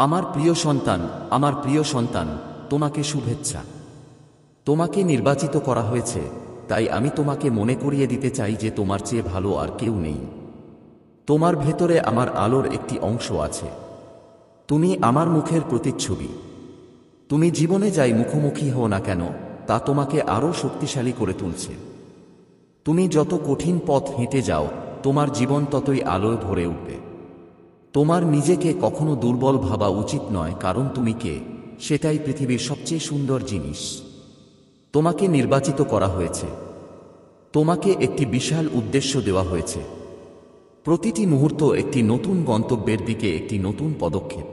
আমার প্রিয় সন্তান, আমার প্রিয় সন্তান, তোমাকে শুভেচ্ছা। তোমাকে নির্বাচিত করা হয়েছে, তাই আমি তোমাকে মনে করিয়ে দিতে চাই যে তোমার চেয়ে ভালো আর কেউ নেই। তোমার ভেতরে আমার আলোর একটি অংশ আছে। তুমি আমার মুখের প্রতিচ্ছবি। তুমি জীবনে যাই মুখোমুখি হও না কেন, তা তোমাকে আরও শক্তিশালী করে তুলছে। তুমি যত কঠিন পথ হেঁটে যাও, তোমার জীবন ততই আলোয় ভরে উঠবে। তোমার নিজেকে কখনো দুর্বল ভাবা উচিত নয়, কারণ তুমি কে? সেটাই পৃথিবীর সবচেয়ে সুন্দর জিনিস। তোমাকে নির্বাচিত করা হয়েছে। তোমাকে একটি বিশাল উদ্দেশ্য দেওয়া হয়েছে। প্রতিটি মুহূর্ত একটি নতুন গন্তব্যের দিকে একটি নতুন পদক্ষেপ।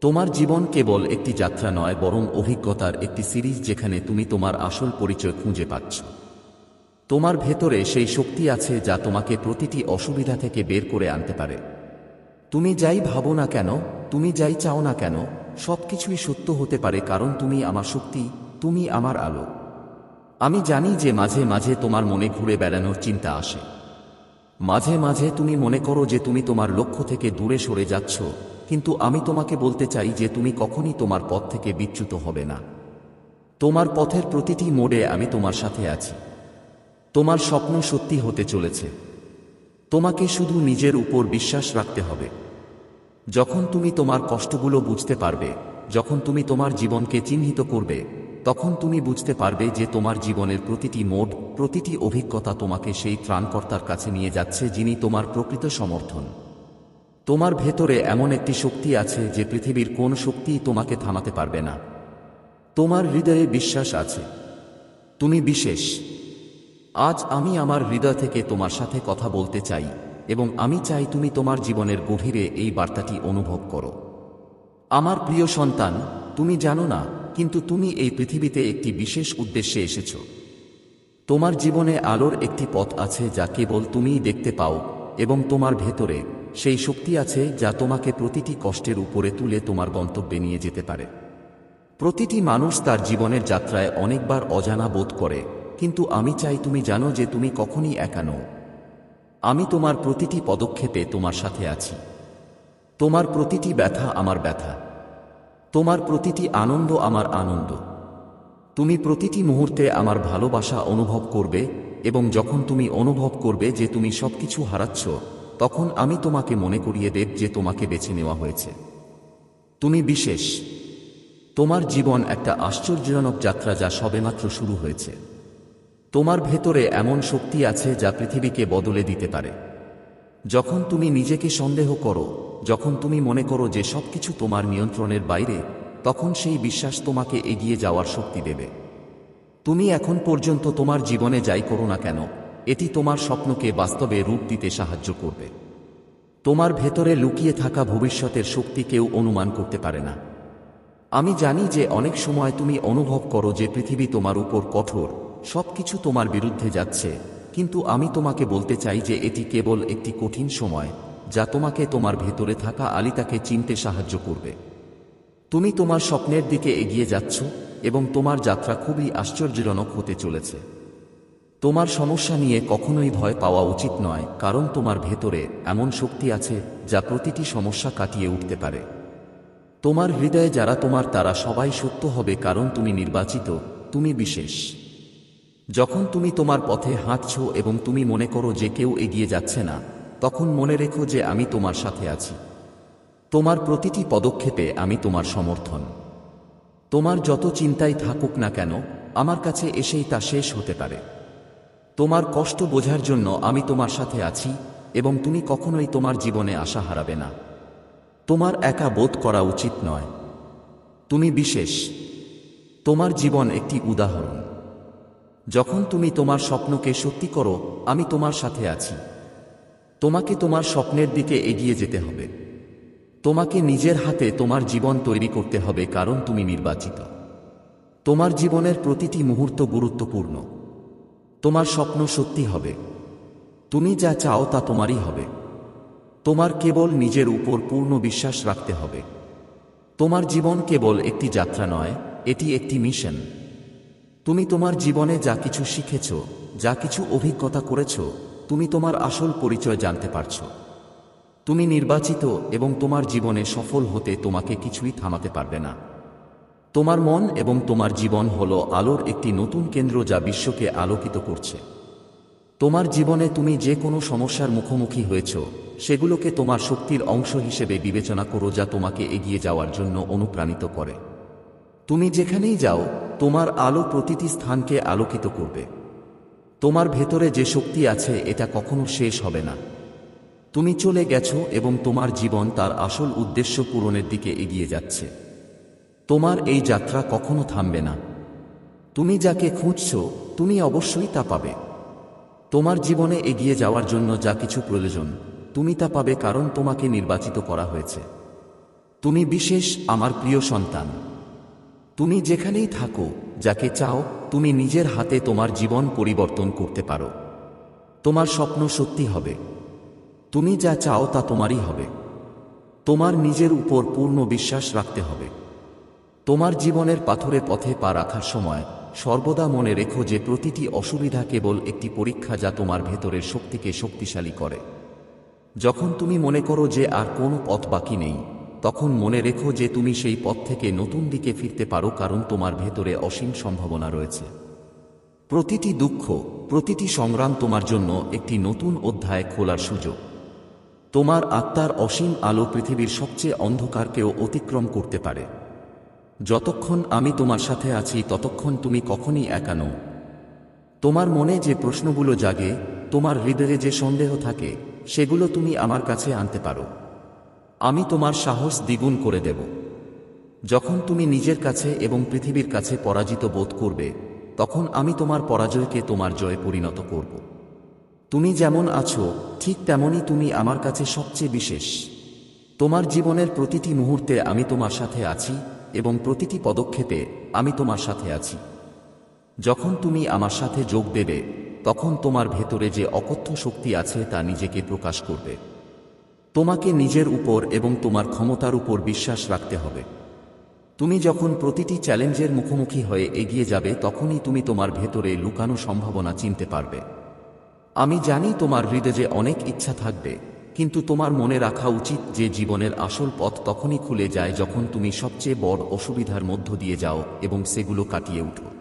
তোমার জীবন কেবল একটি যাত্রা নয়, বরং অভিজ্ঞতার একটি সিরিজ যেখানে তুমি তোমার আসল পরিচয় খুঁজে পাচ্ছ। তোমার ভেতরে সেই শক্তি আছে যা তোমাকে প্রতিটি অসুবিধা থেকে বের করে আনতে পারে। তুমি যাই ভাবো না কেন, তুমি যাই চাও না কেন, সবকিছুই সত্য হতে পারে কারণ তুমি আমার শক্তি, তুমি আমার আলো। আমি জানি যে মাঝে মাঝে তোমার মনে ঘুরে বেড়ানোর চিন্তা আসে। মাঝে মাঝে তুমি মনে করো যে তুমি তোমার লক্ষ্য থেকে দূরে সরে যাচ্ছ, কিন্তু আমি তোমাকে বলতে চাই যে তুমি কখনই তোমার পথ থেকে বিচ্যুত হবে না। তোমার পথের প্রতিটি মোড়ে আমি তোমার সাথে আছি। তোমার স্বপ্ন সত্যি হতে চলেছে। তোমাকে শুধু নিজের উপর বিশ্বাস রাখতে হবে। যখন তুমি তোমার কষ্টগুলো বুঝতে পারবে, যখন তুমি তোমার জীবনকে চিহ্নিত করবে, তখন তুমি বুঝতে পারবে যে তোমার জীবনের প্রতিটি মোড, প্রতিটি অভিজ্ঞতা তোমাকে সেই ত্রাণকর্তার কাছে নিয়ে যাচ্ছে যিনি তোমার প্রকৃত সমর্থন। তোমার ভেতরে এমন একটি শক্তি আছে যে পৃথিবীর কোন শক্তিই তোমাকে থামাতে পারবে না। তোমার হৃদয়ে বিশ্বাস আছে। তুমি বিশেষ। আজ আমি আমার হৃদয় থেকে তোমার সাথে কথা বলতে চাই। এবং আমি চাই তুমি তোমার জীবনের গভীরে এই বার্তাটি অনুভব করো। আমার প্রিয় সন্তান, তুমি জানো না, কিন্তু তুমি এই পৃথিবীতে একটি বিশেষ উদ্দেশ্যে এসেছ। তোমার জীবনে আলোর একটি পথ আছে যা কেবল তুমিই দেখতে পাও এবং তোমার ভেতরে সেই শক্তি আছে যা তোমাকে প্রতিটি কষ্টের উপরে তুলে তোমার গন্তব্যে নিয়ে যেতে পারে। প্রতিটি মানুষ তার জীবনের যাত্রায় অনেকবার অজানা বোধ করে, কিন্তু আমি চাই তুমি জানো যে তুমি কখনই একা নও। আমি তোমার প্রতিটি পদক্ষেপে তোমার সাথে আছি। তোমার প্রতিটি ব্যথা আমার ব্যথা। তোমার প্রতিটি আনন্দ আমার আনন্দ। তুমি প্রতিটি মুহূর্তে আমার ভালোবাসা অনুভব করবে এবং যখন তুমি অনুভব করবে যে তুমি সবকিছু হারাচ্ছ, তখন আমি তোমাকে মনে করিয়ে দেব যে তোমাকে বেছে নেওয়া হয়েছে। তুমি বিশেষ। তোমার জীবন একটা আশ্চর্যজনক যাত্রা যা সবেমাত্র শুরু হয়েছে। তোমার ভেতরে এমন শক্তি আছে যা পৃথিবীকে বদলে দিতে পারে। যখন তুমি নিজেকে সন্দেহ করো, যখন তুমি মনে করো যে সবকিছু তোমার নিয়ন্ত্রণের বাইরে, তখন সেই বিশ্বাস তোমাকে এগিয়ে যাওয়ার শক্তি দেবে। তুমি এখন পর্যন্ত তোমার জীবনে যাই করো না কেন, এটি তোমার স্বপ্নকে বাস্তবে রূপ দিতে সাহায্য করবে। তোমার ভেতরে লুকিয়ে থাকা ভবিষ্যতের শক্তি কেউ অনুমান করতে পারে না। আমি জানি যে অনেক সময় তুমি অনুভব করো যে পৃথিবী তোমার উপর কঠোর সবকিছু তোমার বিরুদ্ধে যাচ্ছে, কিন্তু আমি তোমাকে বলতে চাই যে এটি কেবল একটি কঠিন সময়, যা তোমাকে তোমার ভেতরে থাকা আলিতাকে চিনতে সাহায্য করবে। তুমি তোমার স্বপ্নের দিকে এগিয়ে যাচ্ছ এবং তোমার যাত্রা খুবই আশ্চর্যজনক হতে চলেছে। তোমার সমস্যা নিয়ে কখনোই ভয় পাওয়া উচিত নয়, কারণ তোমার ভেতরে এমন শক্তি আছে, যা প্রতিটি সমস্যা কাটিয়ে উঠতে পারে। তোমার হৃদয়ে যারা তোমার, তারা সবাই সত্য হবে কারণ তুমি নির্বাচিত, তুমি বিশেষ। যখন তুমি তোমার পথে হাঁটছ এবং তুমি মনে করো যে কেউ এগিয়ে যাচ্ছে না, তখন মনে রেখো যে আমি তোমার সাথে আছি। তোমার প্রতিটি পদক্ষেপে আমি তোমার সমর্থন। তোমার যত চিন্তাই থাকুক না কেন, আমার কাছে এসেই তা শেষ হতে পারে। তোমার কষ্ট বোঝার জন্য আমি তোমার সাথে আছি এবং তুমি কখনোই তোমার জীবনে আশা হারাবে না। তোমার একা বোধ করা উচিত নয়। তুমি বিশেষ। তোমার জীবন একটি উদাহরণ। যখন তুমি তোমার স্বপ্নকে সত্যি করো, আমি তোমার সাথে আছি। তোমাকে তোমার স্বপ্নের দিকে এগিয়ে যেতে হবে। তোমাকে নিজের হাতে তোমার জীবন তৈরি করতে হবে কারণ তুমি নির্বাচিত। তোমার জীবনের প্রতিটি মুহূর্ত গুরুত্বপূর্ণ। তোমার স্বপ্ন সত্যি হবে। তুমি যা চাও তা তোমারই হবে। তোমার কেবল নিজের উপর পূর্ণ বিশ্বাস রাখতে হবে। তোমার জীবন কেবল একটি যাত্রা নয়, এটি একটি মিশন। তুমি তোমার জীবনে যা কিছু শিখেছ, যা কিছু অভিজ্ঞতা করেছ, তুমি তোমার আসল পরিচয় জানতে পারছ। তুমি নির্বাচিত এবং তোমার জীবনে সফল হতে তোমাকে কিছুই থামাতে পারবে না। তোমার মন এবং তোমার জীবন হল আলোর একটি নতুন কেন্দ্র যা বিশ্বকে আলোকিত করছে। তোমার জীবনে তুমি যে কোনো সমস্যার মুখোমুখি হয়েছ, সেগুলোকে তোমার শক্তির অংশ হিসেবে বিবেচনা করো যা তোমাকে এগিয়ে যাওয়ার জন্য অনুপ্রাণিত করে। তুমি যেখানেই যাও, তোমার আলো প্রতিটি স্থানকে আলোকিত করবে। তোমার ভেতরে যে শক্তি আছে, এটা কখনো শেষ হবে না। তুমি চলে গেছো এবং তোমার জীবন তার আসল উদ্দেশ্য পূরণের দিকে এগিয়ে যাচ্ছে। তোমার এই যাত্রা কখনো থামবে না। তুমি যাকে খুঁজছ, তুমি অবশ্যই তা পাবে। তোমার জীবনে এগিয়ে যাওয়ার জন্য যা কিছু প্রয়োজন, তুমি তা পাবে কারণ তোমাকে নির্বাচিত করা হয়েছে। তুমি বিশেষ আমার প্রিয় সন্তান। তুমি যেখানেই থাকো, যাকে চাও, তুমি নিজের হাতে তোমার জীবন পরিবর্তন করতে পারো। তোমার স্বপ্ন সত্যি হবে। তুমি যা চাও তা তোমারই হবে। তোমার নিজের উপর পূর্ণ বিশ্বাস রাখতে হবে। তোমার জীবনের পাথরে পথে পা রাখার সময় সর্বদা মনে রেখো যে প্রতিটি অসুবিধা কেবল একটি পরীক্ষা যা তোমার ভেতরের শক্তিকে শক্তিশালী করে। যখন তুমি মনে করো যে আর কোনো পথ বাকি নেই তখন মনে রেখো যে তুমি সেই পথ থেকে নতুন দিকে ফিরতে পারো কারণ তোমার ভেতরে অসীম সম্ভাবনা রয়েছে। প্রতিটি দুঃখ, প্রতিটি সংগ্রাম তোমার জন্য একটি নতুন অধ্যায় খোলার সুযোগ। তোমার আত্মার অসীম আলো পৃথিবীর সবচেয়ে অন্ধকারকেও অতিক্রম করতে পারে। যতক্ষণ আমি তোমার সাথে আছি, ততক্ষণ তুমি কখনই একা নও। তোমার মনে যে প্রশ্নগুলো জাগে, তোমার হৃদয়ে যে সন্দেহ থাকে, সেগুলো তুমি আমার কাছে আনতে পারো। আমি তোমার সাহস দ্বিগুণ করে দেব। যখন তুমি নিজের কাছে এবং পৃথিবীর কাছে পরাজিত বোধ করবে, তখন আমি তোমার পরাজয়কে তোমার জয়ে পরিণত করব। তুমি যেমন আছো, ঠিক তেমনই তুমি আমার কাছে সবচেয়ে বিশেষ। তোমার জীবনের প্রতিটি মুহূর্তে আমি তোমার সাথে আছি এবং প্রতিটি পদক্ষেপে আমি তোমার সাথে আছি। যখন তুমি আমার সাথে যোগ দেবে, তখন তোমার ভেতরে যে অকথ্য শক্তি আছে তা নিজেকে প্রকাশ করবে। তোমাকে নিজের উপর এবং তোমার ক্ষমতার উপর বিশ্বাস রাখতে হবে। তুমি যখন প্রতিটি চ্যালেঞ্জের মুখোমুখি হয়ে এগিয়ে যাবে, তখনই তুমি তোমার ভেতরে লুকানো সম্ভাবনা চিনতে পারবে। আমি জানি তোমার হৃদয়ে অনেক ইচ্ছা থাকবে, কিন্তু তোমার মনে রাখা উচিত যে জীবনের আসল পথ তখনই খুলে যায় যখন তুমি সবচেয়ে বড় অসুবিধার মধ্য দিয়ে যাও এবং সেগুলো কাটিয়ে উঠো।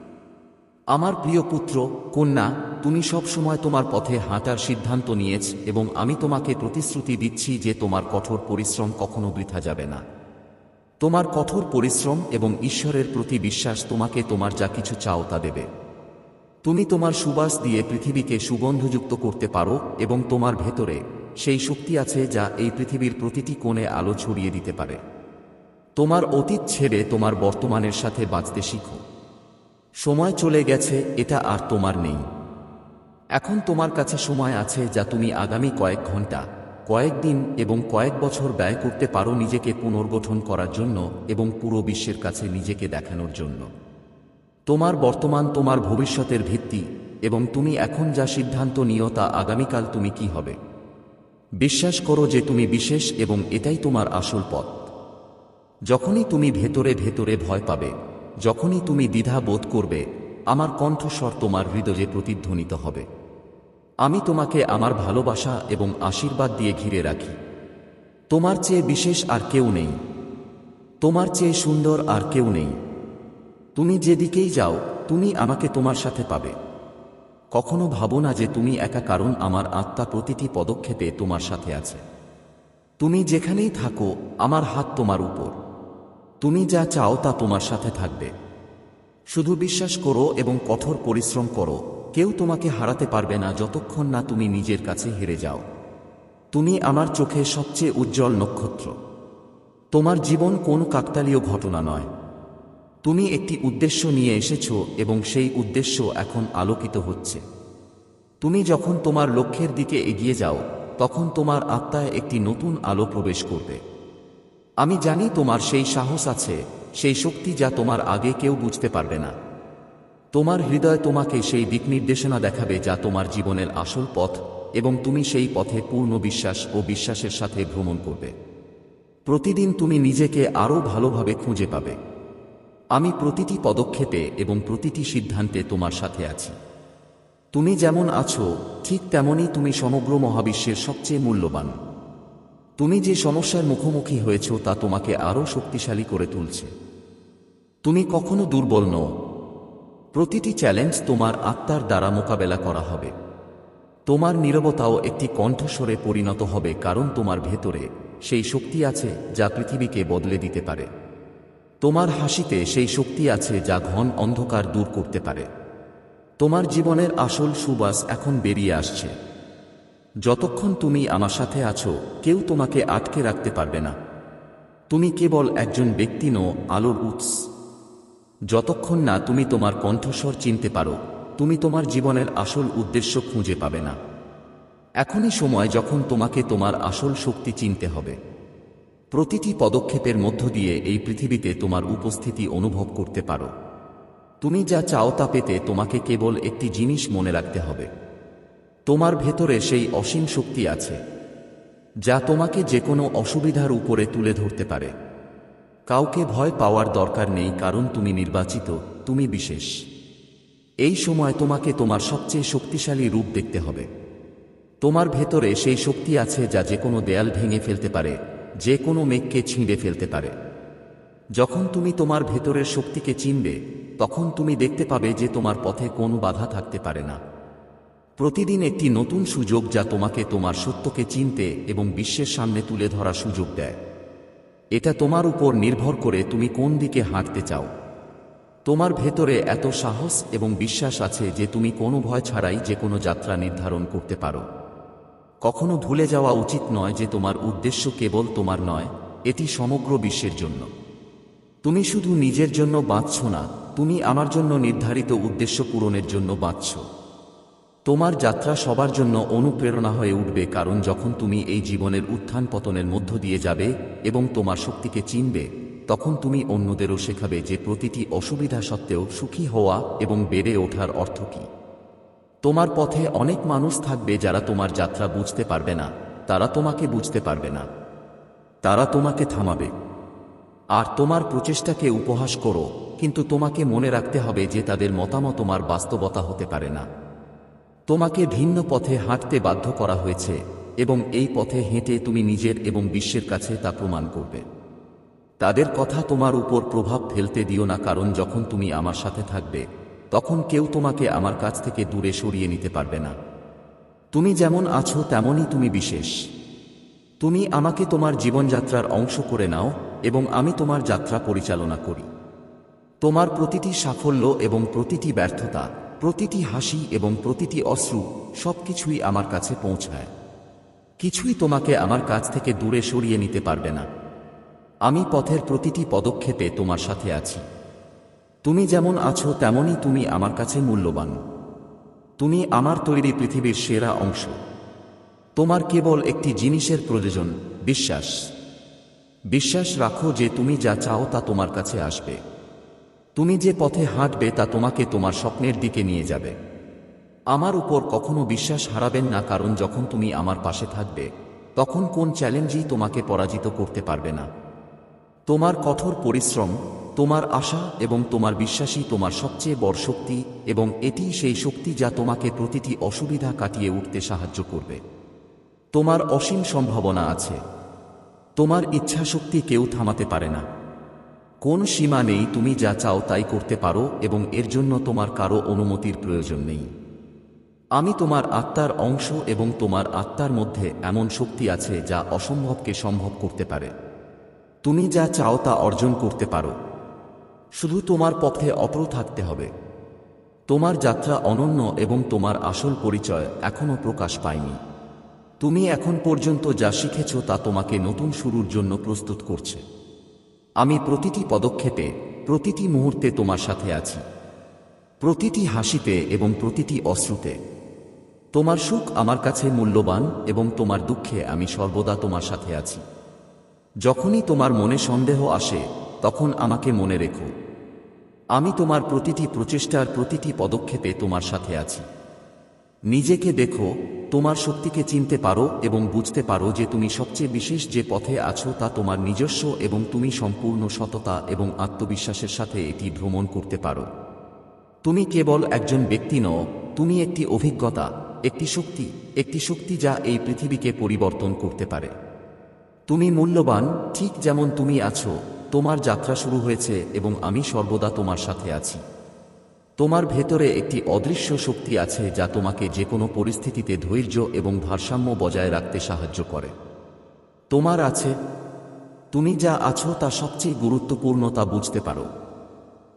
আমার প্রিয় পুত্র, কন্যা, তুমি সব সময় তোমার পথে হাঁটার সিদ্ধান্ত নিয়েছ এবং আমি তোমাকে প্রতিশ্রুতি দিচ্ছি যে তোমার কঠোর পরিশ্রম কখনো বৃথা যাবে না। তোমার কঠোর পরিশ্রম এবং ঈশ্বরের প্রতি বিশ্বাস তোমাকে তোমার যা কিছু চাও তা দেবে। তুমি তোমার সুবাস দিয়ে পৃথিবীকে সুগন্ধযুক্ত করতে পারো এবং তোমার ভেতরে সেই শক্তি আছে যা এই পৃথিবীর প্রতিটি কোণে আলো ছড়িয়ে দিতে পারে। তোমার অতীত ছেড়ে তোমার বর্তমানের সাথে বাঁচতে শিখো। সময় চলে গেছে, এটা আর তোমার নেই। এখন তোমার কাছে সময় আছে যা তুমি আগামী কয়েক ঘণ্টা, কয়েক দিন এবং কয়েক বছর ব্যয় করতে পারো নিজেকে পুনর্গঠন করার জন্য এবং পুরো বিশ্বের কাছে নিজেকে দেখানোর জন্য। তোমার বর্তমান, তোমার ভবিষ্যতের ভিত্তি এবং তুমি এখন যা সিদ্ধান্ত নিও তা আগামীকাল তুমি কি হবে। বিশ্বাস করো যে তুমি বিশেষ এবং এটাই তোমার আসল পথ। যখনই তুমি ভেতরে ভেতরে ভয় পাবে যখনই তুমি দ্বিধা বোধ করবে, আমার কণ্ঠস্বর তোমার হৃদয়ে প্রতিধ্বনিত হবে। আমি তোমাকে আমার ভালোবাসা এবং আশীর্বাদ দিয়ে ঘিরে রাখি। তোমার চেয়ে বিশেষ আর কেউ নেই। তোমার চেয়ে সুন্দর আর কেউ নেই। তুমি যেদিকেই যাও, তুমি আমাকে তোমার সাথে পাবে। কখনো ভাবো না যে তুমি একা, কারণ আমার আত্মা প্রতিটি পদক্ষেপে তোমার সাথে আছে। তুমি যেখানেই থাকো, আমার হাত তোমার উপর। তুমি যা চাও তা তোমার সাথে থাকবে। শুধু বিশ্বাস করো এবং কঠোর পরিশ্রম করো। কেউ তোমাকে হারাতে পারবে না যতক্ষণ না তুমি নিজের কাছে হেরে যাও। তুমি আমার চোখে সবচেয়ে উজ্জ্বল নক্ষত্র। তোমার জীবন কোন কাকতালীয় ঘটনা নয়। তুমি একটি উদ্দেশ্য নিয়ে এসেছ এবং সেই উদ্দেশ্য এখন আলোকিত হচ্ছে। তুমি যখন তোমার লক্ষ্যের দিকে এগিয়ে যাও, তখন তোমার আত্মায় একটি নতুন আলো প্রবেশ করবে। আমি জানি তোমার সেই সাহস আছে, সেই শক্তি যা তোমার আগে কেউ বুঝতে পারবে না। তোমার হৃদয় তোমাকে সেই দিক নির্দেশনা দেখাবে যা তোমার জীবনের আসল পথ এবং তুমি সেই পথে পূর্ণ বিশ্বাস ও বিশ্বাসের সাথে ভ্রমণ করবে। প্রতিদিন তুমি নিজেকে আরও ভালোভাবে খুঁজে পাবে। আমি প্রতিটি পদক্ষেপে এবং প্রতিটি সিদ্ধান্তে তোমার সাথে আছি। তুমি যেমন আছো, ঠিক তেমনই তুমি সমগ্র মহাবিশ্বের সবচেয়ে মূল্যবান। তুমি যে সমস্যার মুখোমুখি হয়েছ তা তোমাকে আরও শক্তিশালী করে তুলছে। তুমি কখনো দুর্বল নও। প্রতিটি চ্যালেঞ্জ তোমার আত্মার দ্বারা মোকাবেলা করা হবে। তোমার নীরবতাও একটি কণ্ঠস্বরে পরিণত হবে কারণ তোমার ভেতরে সেই শক্তি আছে যা পৃথিবীকে বদলে দিতে পারে। তোমার হাসিতে সেই শক্তি আছে যা ঘন অন্ধকার দূর করতে পারে। তোমার জীবনের আসল সুবাস এখন বেরিয়ে আসছে। যতক্ষণ তুমি আমার সাথে আছো, কেউ তোমাকে আটকে রাখতে পারবে না। তুমি কেবল একজন ব্যক্তি নো আলোর উৎস। যতক্ষণ না তুমি তোমার কণ্ঠস্বর চিনতে পারো, তুমি তোমার জীবনের আসল উদ্দেশ্য খুঁজে পাবে না। এখনই সময় যখন তোমাকে তোমার আসল শক্তি চিনতে হবে। প্রতিটি পদক্ষেপের মধ্য দিয়ে এই পৃথিবীতে তোমার উপস্থিতি অনুভব করতে পারো। তুমি যা চাও তা পেতে তোমাকে কেবল একটি জিনিস মনে রাখতে হবে। তোমার ভেতরে সেই অসীম শক্তি আছে, যা তোমাকে যে কোনো অসুবিধার উপরে তুলে ধরতে পারে। কাউকে ভয় পাওয়ার দরকার নেই, কারণ তুমি নির্বাচিত, তুমি বিশেষ। এই সময় তোমাকে তোমার সবচেয়ে শক্তিশালী রূপ দেখতে হবে। তোমার ভেতরে সেই শক্তি আছে, যা যে কোনো দেয়াল ভেঙে ফেলতে পারে যে কোনো মেঘকে ছিঁড়ে ফেলতে পারে। যখন তুমি তোমার ভেতরের শক্তিকে চিনবে, তখন তুমি দেখতে পাবে যে তোমার পথে কোনো বাধা থাকতে পারে না। প্রতিদিন একটি নতুন সুযোগ যা তোমাকে তোমার সত্যকে চিনতে এবং বিশ্বের সামনে তুলে ধরা সুযোগ দেয়। এটা তোমার উপর নির্ভর করে তুমি কোন দিকে হাঁটতে চাও। তোমার ভেতরে এত সাহস এবং বিশ্বাস আছে যে তুমি কোনো ভয় ছাড়াই যে কোনো যাত্রা নির্ধারণ করতে পারো। কখনো ভুলে যাওয়া উচিত নয় যে তোমার উদ্দেশ্য কেবল তোমার নয়, এটি সমগ্র বিশ্বের জন্য। তুমি শুধু নিজের জন্য বাঁচছ না, তুমি আমার জন্য নির্ধারিত উদ্দেশ্য পূরণের জন্য বাঁচছ। তোমার যাত্রা সবার জন্য অনুপ্রেরণা হয়ে উঠবে কারণ যখন তুমি এই জীবনের উত্থান পতনের মধ্য দিয়ে যাবে এবং তোমার শক্তিকে চিনবে, তখন তুমি অন্যদেরও শেখাবে যে প্রতিটি অসুবিধা সত্ত্বেও সুখী হওয়া এবং বেড়ে ওঠার অর্থ কী। তোমার পথে অনেক মানুষ থাকবে যারা তোমার যাত্রা বুঝতে পারবে না, তারা তোমাকে বুঝতে পারবে না। তারা তোমাকে থামাবে। আর তোমার প্রচেষ্টাকে উপহাস করো, কিন্তু তোমাকে মনে রাখতে হবে যে তাদের মতামত তোমার বাস্তবতা হতে পারে না। তোমাকে ভিন্ন পথে হাঁটতে বাধ্য করা হয়েছে, এবং এই পথে হেঁটে তুমি নিজের এবং বিশ্বের কাছে তা প্রমাণ করবে। তাদের কথা তোমার উপর প্রভাব ফেলতে দিও না, কারণ যখন তুমি আমার সাথে থাকবে, তখন কেউ তোমাকে আমার কাছ থেকে দূরে সরিয়ে নিতে পারবে না। তুমি যেমন আছো, তেমনই তুমি বিশেষ। তুমি আমাকে তোমার জীবনযাত্রার অংশ করে নাও, এবং আমি তোমার যাত্রা পরিচালনা করি। তোমার প্রতিটি সাফল্য এবং প্রতিটি ব্যর্থতা প্রতিটি হাসি এবং প্রতিটি অশ্রু সবকিছুই আমার কাছে পৌঁছায়। কিছুই তোমাকে আমার কাছ থেকে দূরে সরিয়ে নিতে পারবে না। আমি পথের প্রতিটি পদক্ষেপে তোমার সাথে আছি। তুমি যেমন আছো তেমনই তুমি আমার কাছে মূল্যবান। তুমি আমার তৈরি পৃথিবীর সেরা অংশ। তোমার কেবল একটি জিনিসের প্রয়োজন, বিশ্বাস। বিশ্বাস রাখো যে তুমি যা চাও তা তোমার কাছে আসবে। তুমি যে পথে হাঁটবে তা তোমাকে তোমার স্বপ্নের দিকে নিয়ে যাবে। আমার উপর কখনো বিশ্বাস হারাবেন না, কারণ যখন তুমি আমার পাশে থাকবে, তখন কোন চ্যালেঞ্জই তোমাকে পরাজিত করতে পারবে না। তোমার কঠোর পরিশ্রম, তোমার আশা এবং তোমার বিশ্বাসই তোমার সবচেয়ে বড় শক্তি এবং এটি সেই শক্তি যা তোমাকে প্রতিটি অসুবিধা কাটিয়ে উঠতে সাহায্য করবে। তোমার অসীম সম্ভাবনা আছে। তোমার ইচ্ছা শক্তি কেউ থামাতে পারে না। কোন সীমা নেই তুমি যা চাও তাই করতে পারো এবং এর জন্য তোমার কারও অনুমতির প্রয়োজন নেই। আমি তোমার আত্মার অংশ এবং তোমার আত্মার মধ্যে এমন শক্তি আছে যা অসম্ভবকে সম্ভব করতে পারে। তুমি যা চাও তা অর্জন করতে পারো। শুধু তোমার পথে অপ্র থাকতে হবে। তোমার যাত্রা অনন্য এবং তোমার আসল পরিচয় এখনও প্রকাশ পায়নি। তুমি এখন পর্যন্ত যা শিখেছ তা তোমাকে নতুন শুরুর জন্য প্রস্তুত করছে। আমি প্রতিটি পদক্ষেপে প্রতিটি মুহূর্তে তোমার সাথে আছি। প্রতিটি হাসিতে এবং প্রতিটি অশ্রুতে। তোমার সুখ আমার কাছে মূল্যবান এবং তোমার দুঃখে আমি সর্বদা তোমার সাথে আছি। যখনই তোমার মনে সন্দেহ আসে, তখন আমাকে মনে রেখো। আমি তোমার প্রতিটি প্রচেষ্টার প্রতিটি পদক্ষেপে তোমার সাথে আছি। নিজেকে দেখো, তোমার শক্তিকে চিনতে পারো এবং বুঝতে পারো যে তুমি সবচেয়ে বিশেষ যে পথে আছো তা তোমার নিজস্ব এবং তুমি সম্পূর্ণ সততা এবং আত্মবিশ্বাসের সাথে এটি ভ্রমণ করতে পারো। তুমি কেবল একজন ব্যক্তি নও, তুমি একটি অভিজ্ঞতা, একটি শক্তি একটি শক্তি যা এই পৃথিবীকে পরিবর্তন করতে পারে। তুমি মূল্যবান, ঠিক যেমন তুমি আছো, তোমার যাত্রা শুরু হয়েছে এবং আমি সর্বদা তোমার সাথে আছি। তোমার ভেতরে একটি অদৃশ্য শক্তি আছে যা তোমাকে যে কোনো পরিস্থিতিতে ধৈর্য এবং ভারসাম্য বজায় রাখতে সাহায্য করে। তোমার আছে। তুমি যা আছো তা সবচেয়ে গুরুত্বপূর্ণ তা বুঝতে পারো।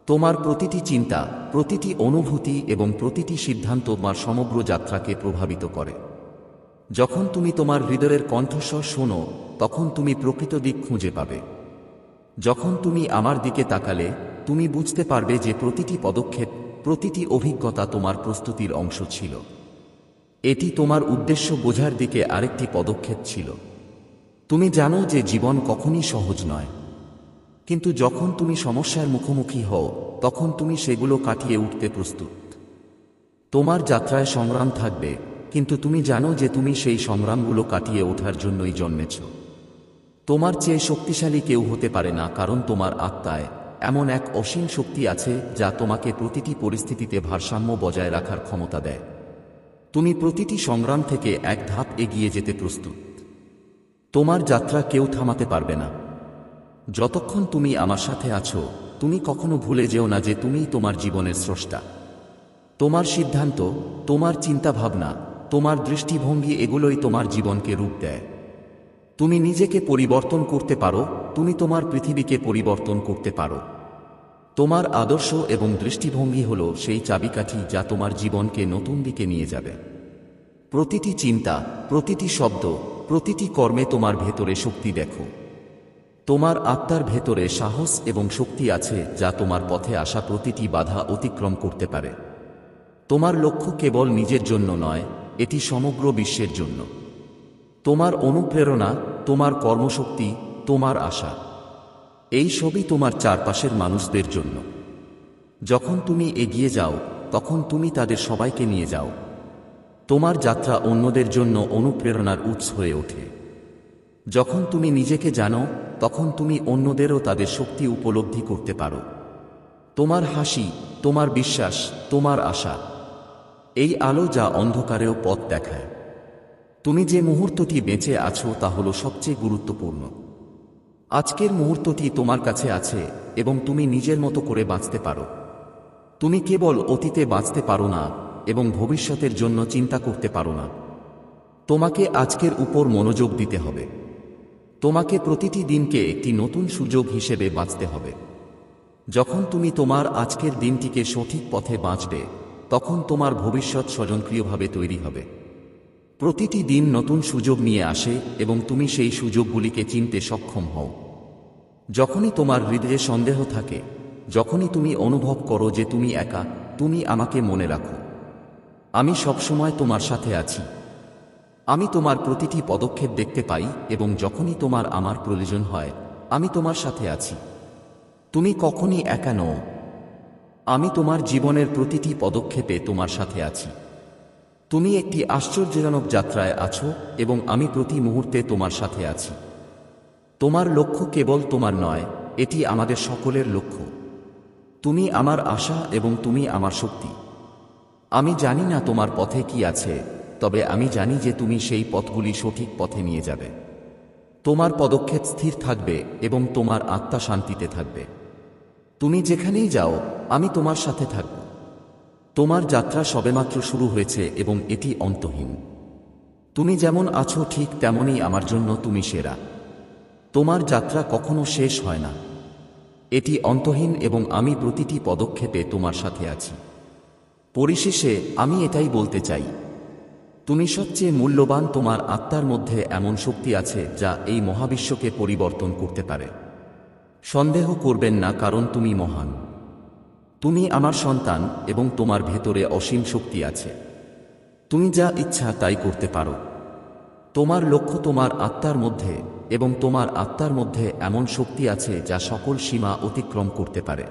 তোমার প্রতিটি চিন্তা, প্রতিটি অনুভূতি এবং প্রতিটি সিদ্ধান্ত তোমার সমগ্র যাত্রাকে প্রভাবিত করে। যখন তুমি তোমার হৃদয়ের কণ্ঠস্বর শোনো, তখন তুমি প্রকৃত দিক খুঁজে পাবে। যখন তুমি আমার দিকে তাকালে, তুমি বুঝতে পারবে যে প্রতিটি পদক্ষেপ প্রতিটি অভিজ্ঞতা তোমার প্রস্তুতির অংশ ছিল। এটি তোমার উদ্দেশ্য বোঝার দিকে আরেকটি পদক্ষেপ ছিল। তুমি জানো যে জীবন কখনই সহজ নয়। কিন্তু যখন তুমি সমস্যার মুখোমুখি হও, তখন তুমি সেগুলো কাটিয়ে উঠতে প্রস্তুত। তোমার যাত্রায় সংগ্রাম থাকবে, কিন্তু তুমি জানো যে তুমি সেই সংগ্রামগুলো কাটিয়ে ওঠার জন্যই জন্মেছ। তোমার চেয়ে শক্তিশালী কেউ হতে পারে না, কারণ তোমার আত্মায় এমন এক অসীম শক্তি আছে যা তোমাকে প্রতিটি পরিস্থিতিতে ভারসাম্য বজায় রাখার ক্ষমতা দেয়। তুমি প্রতিটি সংগ্রাম থেকে এক ধাপ এগিয়ে যেতে প্রস্তুত। তোমার যাত্রা কেউ থামাতে পারবে না। যতক্ষণ তুমি আমার সাথে আছো, তুমি কখনো ভুলে যেও না যে তুমি তোমার জীবনের স্রষ্টা। তোমার সিদ্ধান্ত, তোমার চিন্তাভাবনা, তোমার দৃষ্টিভঙ্গি এগুলোই তোমার জীবনকে রূপ দেয়। তুমি নিজেকে পরিবর্তন করতে পারো, তুমি তোমার পৃথিবীকে পরিবর্তন করতে পারো। তোমার আদর্শ এবং দৃষ্টিভঙ্গি হল সেই চাবিকাঠি যা তোমার জীবনকে নতুন দিকে নিয়ে যাবে। প্রতিটি চিন্তা, প্রতিটি শব্দ, প্রতিটি কর্মে তোমার ভেতরে শক্তি দেখো। তোমার আত্মার ভেতরে সাহস এবং শক্তি আছে যা তোমার পথে আসা প্রতিটি বাধা অতিক্রম করতে পারে। তোমার লক্ষ্য কেবল নিজের জন্য নয়, এটি সমগ্র বিশ্বের জন্য। তোমার অনুপ্রেরণা, তোমার কর্মশক্তি, তোমার আশা। এই সবই তোমার চারপাশের মানুষদের জন্য। যখন তুমি এগিয়ে যাও, তখন তুমি তাদের সবাইকে নিয়ে যাও। তোমার যাত্রা অন্যদের জন্য অনুপ্রেরণার উৎস হয়ে ওঠে। যখন তুমি নিজেকে জানো, তখন তুমি অন্যদেরও তাদের শক্তি উপলব্ধি করতে পারো। তোমার হাসি, তোমার বিশ্বাস, তোমার আশা, এই আলো যা অন্ধকারেও পথ দেখায়। তুমি যে মুহূর্তটি বেঁচে আছো তা হলো সবচেয়ে গুরুত্বপূর্ণ। আজকের মুহূর্তটি তোমার কাছে আছে এবং তুমি নিজের মতো করে বাঁচতে পারো। তুমি কেবল অতীতে বাঁচতে পারো না এবং ভবিষ্যতের জন্য চিন্তা করতে পারো না। তোমাকে আজকের উপর মনোযোগ দিতে হবে। তোমাকে প্রতিটি দিনকে একটি নতুন সুযোগ হিসেবে বাঁচতে হবে। যখন তুমি তোমার আজকের দিনটিকে সঠিক পথে বাঁচবে, তখন তোমার ভবিষ্যৎ স্বয়ংক্রিয়ভাবে তৈরি হবে। প্রতিটি দিন নতুন সুযোগ নিয়ে আসে এবং তুমি সেই সুযোগগুলিকে চিনতে সক্ষম হও। যখনই তোমার হৃদয়ে সন্দেহ থাকে, যখনই তুমি অনুভব করো যে তুমি একা, তুমি আমাকে মনে রাখো। আমি সবসময় তোমার সাথে আছি। আমি তোমার প্রতিটি পদক্ষেপ দেখতে পাই এবং যখনই তোমার আমার প্রয়োজন হয়, আমি তোমার সাথে আছি। তুমি কখনই একা নও। আমি তোমার জীবনের প্রতিটি পদক্ষেপে তোমার সাথে আছি। তুমি একটি আশ্চর্যজনক যাত্রায় আছো এবং আমি প্রতি মুহূর্তে তোমার সাথে আছি। তোমার লক্ষ্য কেবল তোমার নয়, এটি আমাদের সকলের লক্ষ্য। তুমি আমার আশা এবং তুমি আমার শক্তি। আমি জানি না তোমার পথে কি আছে, তবে আমি জানি যে তুমি সেই পথগুলি সঠিক পথে নিয়ে যাবে। তোমার পদক্ষেপ স্থির থাকবে এবং তোমার আত্মা শান্তিতে থাকবে। তুমি যেখানেই যাও, আমি তোমার সাথে থাকব। তোমার যাত্রা সবেমাত্র শুরু হয়েছে এবং এটি অন্তহীন। তুমি যেমন আছো ঠিক তেমনই আমার জন্য তুমি সেরা। তোমার যাত্রা কখনো শেষ হয় না। এটি অন্তহীন এবং আমি প্রতিটি পদক্ষেপে তোমার সাথে আছি। পরিশেষে আমি এটাই বলতে চাই। তুমি সবচেয়ে মূল্যবান তোমার আত্মার মধ্যে এমন শক্তি আছে যা এই মহাবিশ্বকে পরিবর্তন করতে পারে। সন্দেহ করবেন না কারণ তুমি মহান। তুমি আমার সন্তান এবং তোমার ভেতরে অসীম শক্তি আছে। তুমি যা ইচ্ছা তাই করতে পারো। তোমার লক্ষ্য তোমার আত্মার মধ্যে এবং তোমার আত্মার মধ্যে এমন শক্তি আছে যা সকল সীমা অতিক্রম করতে পারে।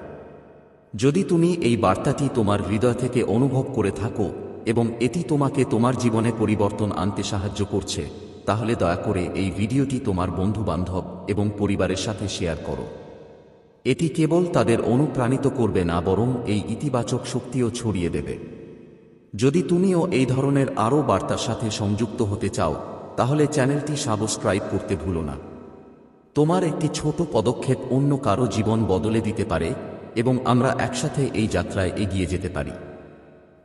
যদি তুমি এই বার্তাটি তোমার হৃদয় থেকে অনুভব করে থাকো এবং এটি তোমাকে তোমার জীবনে পরিবর্তন আনতে সাহায্য করছে, তাহলে দয়া করে এই ভিডিওটি তোমার বন্ধু বান্ধব এবং পরিবারের সাথে শেয়ার করো। এটি কেবল তাদের অনুপ্রাণিত করবে না, বরং এই ইতিবাচক শক্তিও ছড়িয়ে দেবে। যদি তুমিও এই ধরনের আরও বার্তার সাথে সংযুক্ত হতে চাও, তাহলে চ্যানেলটি সাবস্ক্রাইব করতে ভুলো না। তোমার একটি ছোট পদক্ষেপ অন্য কারও জীবন বদলে দিতে পারে এবং আমরা একসাথে এই যাত্রায় এগিয়ে যেতে পারি।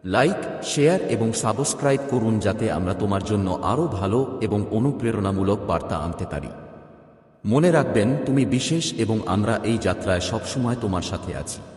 লাইক, শেয়ার এবং সাবস্ক্রাইব করুন যাতে আমরা তোমার জন্য আরও ভালো এবং অনুপ্রেরণামূলক বার্তা আনতে পারি। মনে রাখবেন তুমি বিশেষ এবং আমরা এই যাত্রায় সবসময় তোমার সাথে আছি।